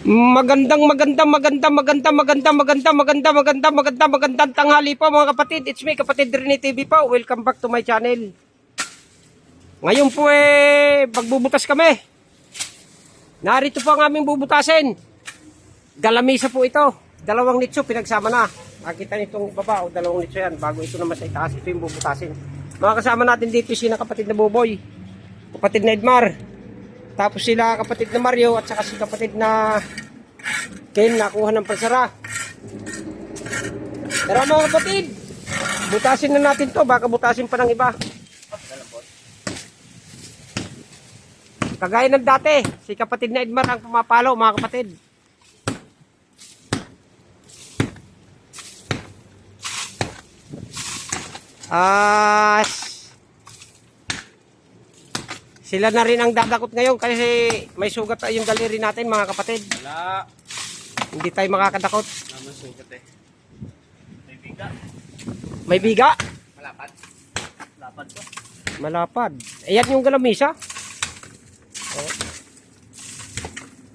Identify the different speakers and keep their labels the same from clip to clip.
Speaker 1: Magandang magandang magandang magandang magandang magandang magandang magandang magandang magandang tanghali po mga kapatid. It's me, kapatid Rene TV po. Welcome back to my channel. Ngayon po eh, magbubutas kami. Narito po ang aming bubutasin. Galamisa po ito. Dalawang nitso pinagsama na. Nakita nitong baba o dalawang nitso yan. Bago ito naman sa itaas, ito yung bubutasin. Mga kasama natin dito sina kapatid na Boboy. Kapatid na Edmar. Tapos sila kapatid na Mario at saka si kapatid na Ken nakuha ng pansara. Tara mga kapatid, butasin na natin to, baka butasin pa ng iba. Kagaya ng dati, si kapatid na Edmar ang pumapalo mga kapatid. Ah, sila na rin ang dadakot ngayon kasi may sugat pa yung daliri natin mga kapatid.
Speaker 2: Wala.
Speaker 1: Hindi tayo makakadakot.
Speaker 2: Naman sugat eh. May biga.
Speaker 1: May biga,
Speaker 2: Malapad. Lapad ko.
Speaker 1: malapad. Ayan yung galamisa. Oh.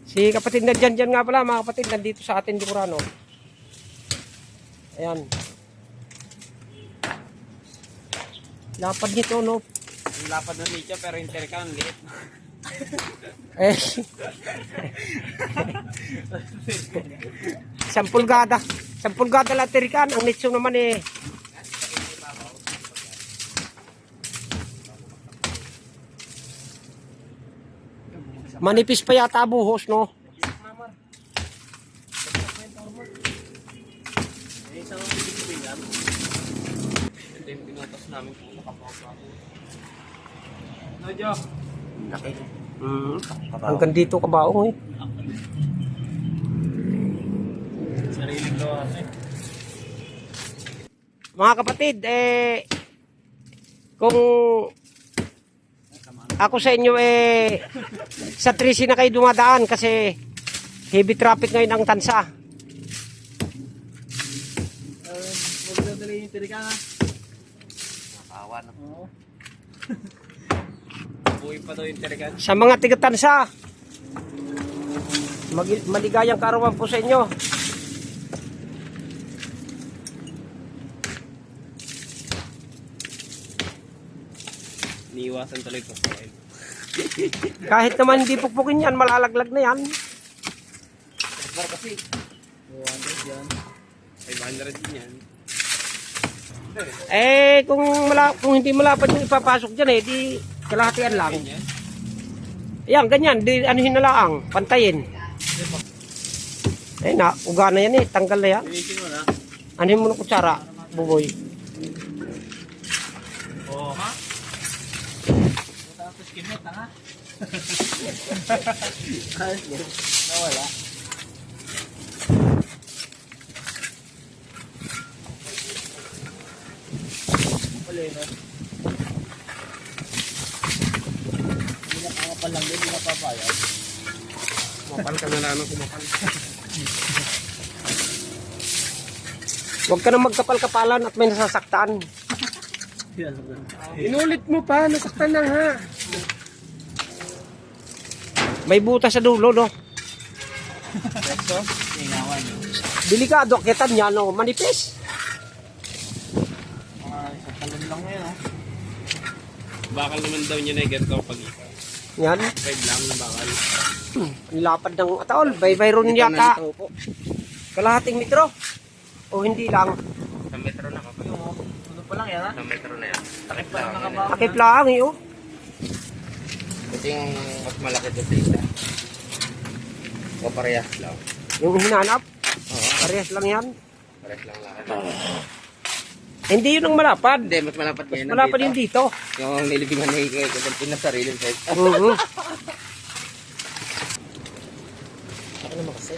Speaker 1: Si kapatid na dyan dyan nga pala mga kapatid nandito sa atin di Murano. Ayan. Lapad nito no.
Speaker 2: Ang lapad ng nicha pero yung terika ang liit.
Speaker 1: Eh. Sampulgada. Sampulgada lang tirikan. Ang nitso naman eh. Manipis pa yata buhos, no?
Speaker 2: Isang. Ito yung pinutas namin kung nakapapa. No, Jo. Laki.
Speaker 1: Mm. Hanggang dito kabaong eh.
Speaker 2: Sariling gawa eh.
Speaker 1: Mga kapatid, eh, kung ako sa inyo eh, sa Trisi na kayo dumadaan kasi heavy traffic ngayon ang tansa.
Speaker 2: Huwag na dali yung terika na. Nakawa na. Oo. Buhay pa daw yung terika.
Speaker 1: Sa mga tigatansa, mag- maligayang karawan po sa inyo.
Speaker 2: Niiwasan tuloy ko.
Speaker 1: Kahit naman hindi pukpukin yan, malalaglag na yan.
Speaker 2: Bar kasi. 200 yan. 500 din yan.
Speaker 1: Eh, kung, mala- kung hindi malapad yung ipapasok dyan eh, di kalahatian lang.
Speaker 2: Yan.
Speaker 1: Yan, ganyan, di anuhin na lang, pantayin. Eh, na, uga na yan eh, tanggal na yan.
Speaker 2: Pinisin mo
Speaker 1: ng kutsara, buboy.
Speaker 2: Oo. Ha? Tapos kinit, ha? Nawala. Wala yun, no? Hindi na kakapal lang din, hindi na papayag.
Speaker 1: Kumapal ka na lang ng kumapal. Huwag ka nang magkapal-kapalan at may nasasaktan. Inulit mo pa, nasaktan na ha. May butas sa dulo, no?
Speaker 2: Ito, inawan.
Speaker 1: Delikado, kita niya, no? Manipis.
Speaker 2: Mga isang talon lang ngayon, oh. Bakal naman daw niya na ganito pag
Speaker 1: Yan.
Speaker 2: 5 lang na bakal.
Speaker 1: Ang lapad ng ataol. Bay-bay ron yata. Kalahating metro. O hindi lang.
Speaker 2: Sa metro na kapag. Ano pa lang yan, ha? Sa metro na yan. Takip pa lang.
Speaker 1: Takip lang, eh, oh.
Speaker 2: Ito yung mas malaki doon sa isa. O parehas lang.
Speaker 1: Yung hinanap.
Speaker 2: Oo,
Speaker 1: Parehas lang yan.
Speaker 2: parehas lang lahat.
Speaker 1: Hindi yun ang malapad.
Speaker 2: Hindi, mas malapad ngayon.
Speaker 1: Malapad yung dito.
Speaker 2: Yung nilibingan ni Ike, kung pinasariling side.
Speaker 1: Mhm.
Speaker 2: Ako naman kasi.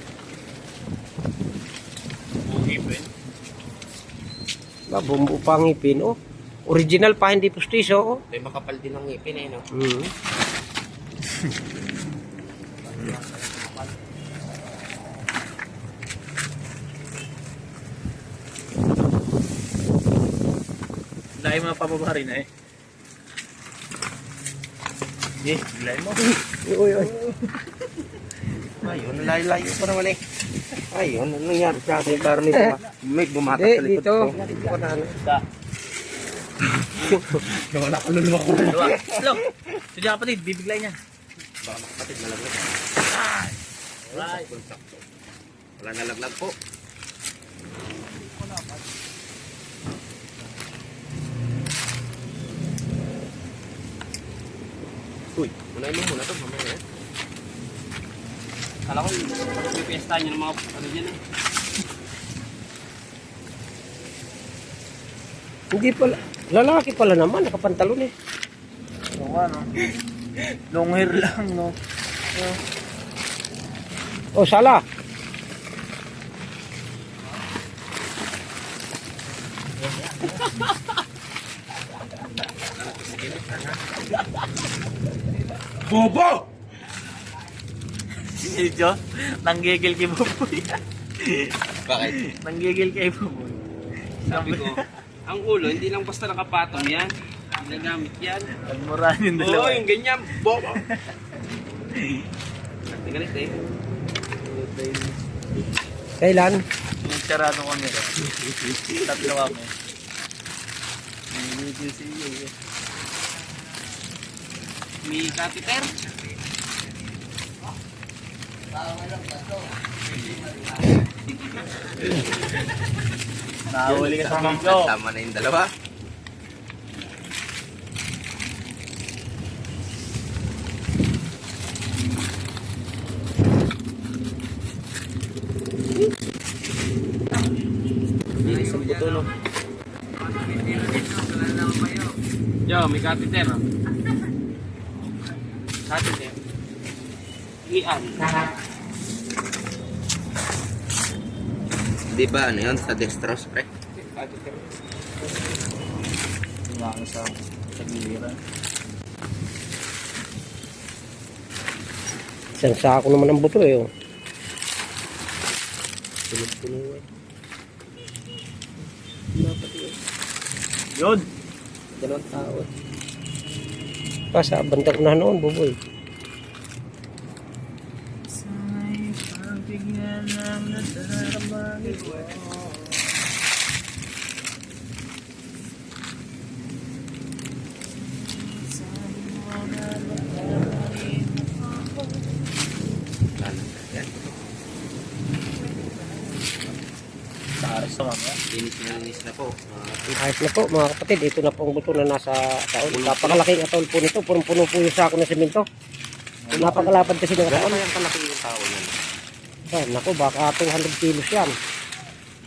Speaker 2: Bukipin.
Speaker 1: Ba, bumbu pa ang ngipin, oh. Original pa, hindi pustiso, oh.
Speaker 2: May makapal din ang ngipin eh, no?
Speaker 1: Mhm.
Speaker 2: Dahil mga pababa rin eh. Eh, bilay mo.
Speaker 1: Uy, uy.
Speaker 2: Ayun, layo-layo pa naman eh. Ayun, ano nangyari sa akin? Parang nito, may bumatak
Speaker 1: Hindi,
Speaker 2: sa likod
Speaker 1: dito.
Speaker 2: ko.
Speaker 1: Dito ko na ano.
Speaker 3: Wala ko luluwa ko. Hello. Sige kapatid, bibiglay niya.
Speaker 2: Baka makapatid nalaglag.
Speaker 3: Right.
Speaker 2: Wala nalaglag po. Unahin mo muna ito. Mamaya na.
Speaker 3: Kala ko, pipesta niyo ng mga ano dyan eh.
Speaker 1: Hindi pala. Lalaki pala naman, nakapantalon eh.
Speaker 3: Oo nga no. Long hair lang no.
Speaker 1: Oh, sala.
Speaker 2: Bobo!
Speaker 3: Medyo, nanggigil kay Buboy.
Speaker 2: Bakit?
Speaker 3: nanggigil kay Buboy.
Speaker 4: Sabi ko, ang ulo, hindi lang basta nakapatong yan. Ginagamit yan.
Speaker 3: Nagmurahan yung
Speaker 4: Oo,
Speaker 3: dalawa.
Speaker 4: yung ganyan. Bobo. Galit eh.
Speaker 1: Kailan?
Speaker 3: Yung charado kami. Tatlo kami. May video si iyo.
Speaker 4: May catheter.
Speaker 3: Nahuli ka sa video.
Speaker 2: Tama na yung dalawa.
Speaker 4: Yo, may catheter. Oh. Catheter. Ian.
Speaker 2: Di ba ano yun? Sa dextrose, pre?
Speaker 3: Tingnan sa sa giliran.
Speaker 1: Isang sako naman ang buto eh. Oh.
Speaker 2: Tulog-tulog eh.
Speaker 3: Yun.
Speaker 2: Dalawang tao eh.
Speaker 1: Pa sa bandang unahan noon, buboy.
Speaker 3: Sa'y pagbigyan ng nadarama ko.
Speaker 2: Wala na. Yan.
Speaker 3: Taris sa mga.
Speaker 2: Linis na linis na po. Uh,
Speaker 1: Ayos na po mga kapatid, ito na po ang buto na nasa taon. Napakalaking atol po nito, punong-puno po yung sako ng simento. Napakalapad kasi ng
Speaker 2: Gano'n
Speaker 1: taon.
Speaker 2: kayang kalaki yung tao yan?
Speaker 1: Ah, naku, baka 200 kilos yan.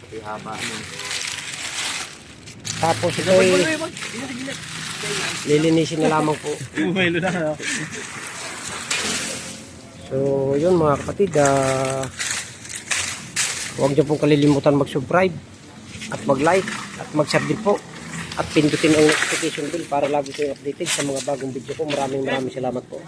Speaker 2: Pati haba nun.
Speaker 1: Tapos ito ay lilinisin na lamang po.
Speaker 3: Umelo na.
Speaker 1: So, yun mga kapatid, ah, huwag niyo pong kalilimutan mag-subscribe at mag-like at mag-share din po at pindutin ang notification bell para lagi kayo updated sa mga bagong video ko. Maraming maraming salamat po.